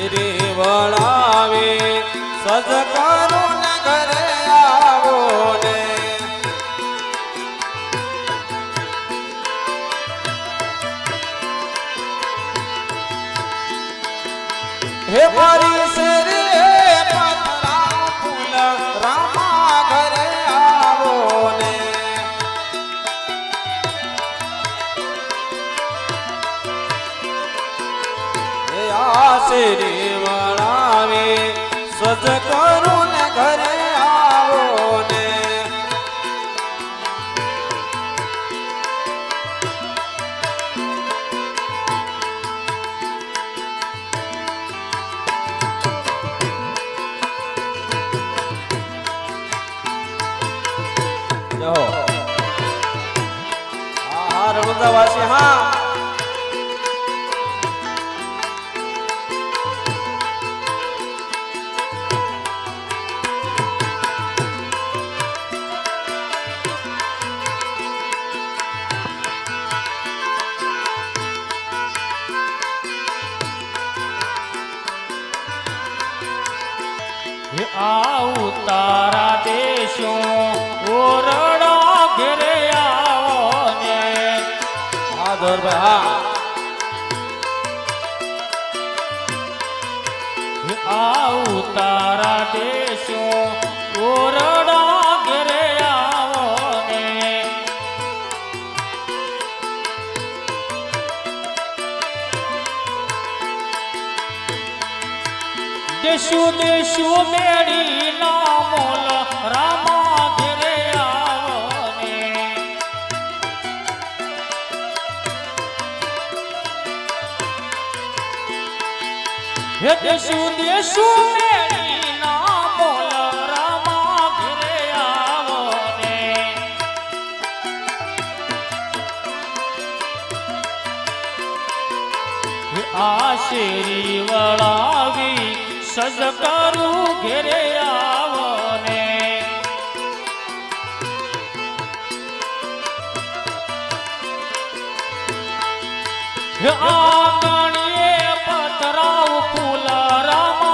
શેરી વળાવે સજકારો ઘરે આવો ને. હે મારી શેરી હે વળાવે શેરી સજ કરું ને ઘરે આવો ને. જો. હા. આવું તારા દેશો ઓરડા ઘેરે આવો ને. હા ધોરભાઈ હા. આવું તારા દેશો દેશો મેળી ના મોલ રામા ઘેરે આવો ને. હે દેશુ આ શેરી વળાવી સસકારું ઘેરે આવો ને. આંગણીએ પતરાવ ફૂલારામાં